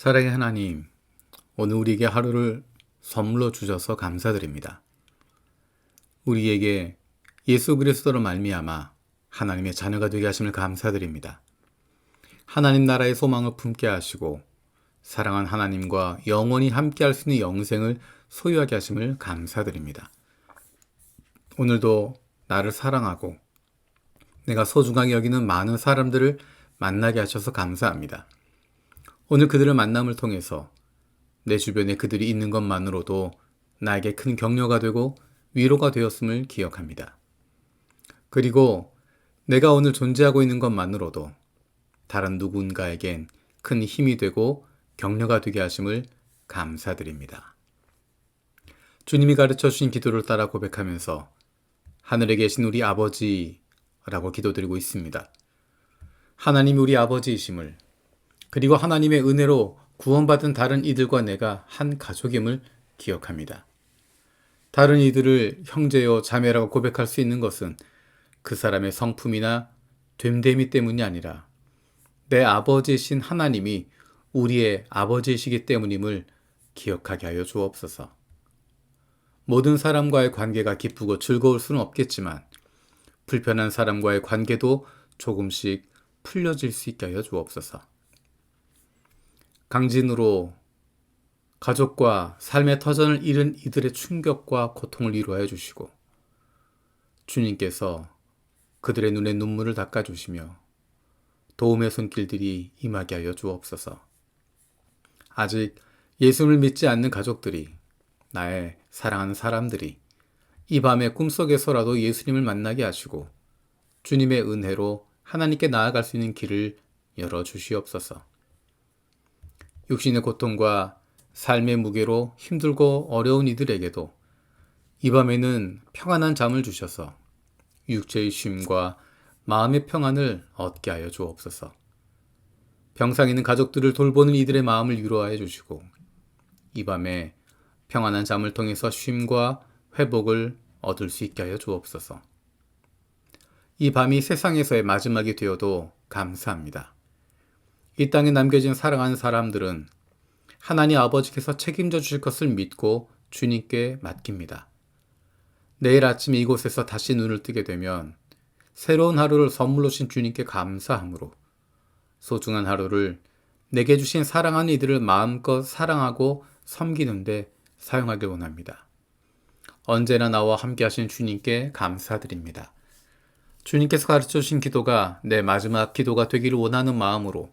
사랑의 하나님, 오늘 우리에게 하루를 선물로 주셔서 감사드립니다. 우리에게 예수 그리스도로 말미암아 하나님의 자녀가 되게 하심을 감사드립니다. 하나님 나라의 소망을 품게 하시고 사랑한 하나님과 영원히 함께 할 수 있는 영생을 소유하게 하심을 감사드립니다. 오늘도 나를 사랑하고 내가 소중하게 여기는 많은 사람들을 만나게 하셔서 감사합니다. 오늘 그들을 만남을 통해서 내 주변에 그들이 있는 것만으로도 나에게 큰 격려가 되고 위로가 되었음을 기억합니다. 그리고 내가 오늘 존재하고 있는 것만으로도 다른 누군가에겐 큰 힘이 되고 격려가 되게 하심을 감사드립니다. 주님이 가르쳐 주신 기도를 따라 고백하면서 하늘에 계신 우리 아버지라고 기도드리고 있습니다. 하나님이 우리 아버지이심을 그리고 하나님의 은혜로 구원받은 다른 이들과 내가 한 가족임을 기억합니다. 다른 이들을 형제요 자매라고 고백할 수 있는 것은 그 사람의 성품이나 됨됨이 때문이 아니라 내 아버지이신 하나님이 우리의 아버지이시기 때문임을 기억하게 하여 주옵소서. 모든 사람과의 관계가 기쁘고 즐거울 수는 없겠지만 불편한 사람과의 관계도 조금씩 풀려질 수 있게 하여 주옵소서. 강진으로 가족과 삶의 터전을 잃은 이들의 충격과 고통을 위로하여 주시고 주님께서 그들의 눈에 눈물을 닦아 주시며 도움의 손길들이 임하게 하여 주옵소서. 아직 예수를 믿지 않는 가족들이 나의 사랑하는 사람들이 이 밤의 꿈속에서라도 예수님을 만나게 하시고 주님의 은혜로 하나님께 나아갈 수 있는 길을 열어 주시옵소서. 육신의 고통과 삶의 무게로 힘들고 어려운 이들에게도 이 밤에는 평안한 잠을 주셔서 육체의 쉼과 마음의 평안을 얻게 하여 주옵소서. 병상 있는 가족들을 돌보는 이들의 마음을 위로하여 주시고 이 밤에 평안한 잠을 통해서 쉼과 회복을 얻을 수 있게 하여 주옵소서. 이 밤이 세상에서의 마지막이 되어도 감사합니다. 이 땅에 남겨진 사랑하는 사람들은 하나님 아버지께서 책임져 주실 것을 믿고 주님께 맡깁니다. 내일 아침 이곳에서 다시 눈을 뜨게 되면 새로운 하루를 선물로 주신 주님께 감사함으로 소중한 하루를 내게 주신 사랑하는 이들을 마음껏 사랑하고 섬기는데 사용하길 원합니다. 언제나 나와 함께 하신 주님께 감사드립니다. 주님께서 가르쳐 주신 기도가 내 마지막 기도가 되기를 원하는 마음으로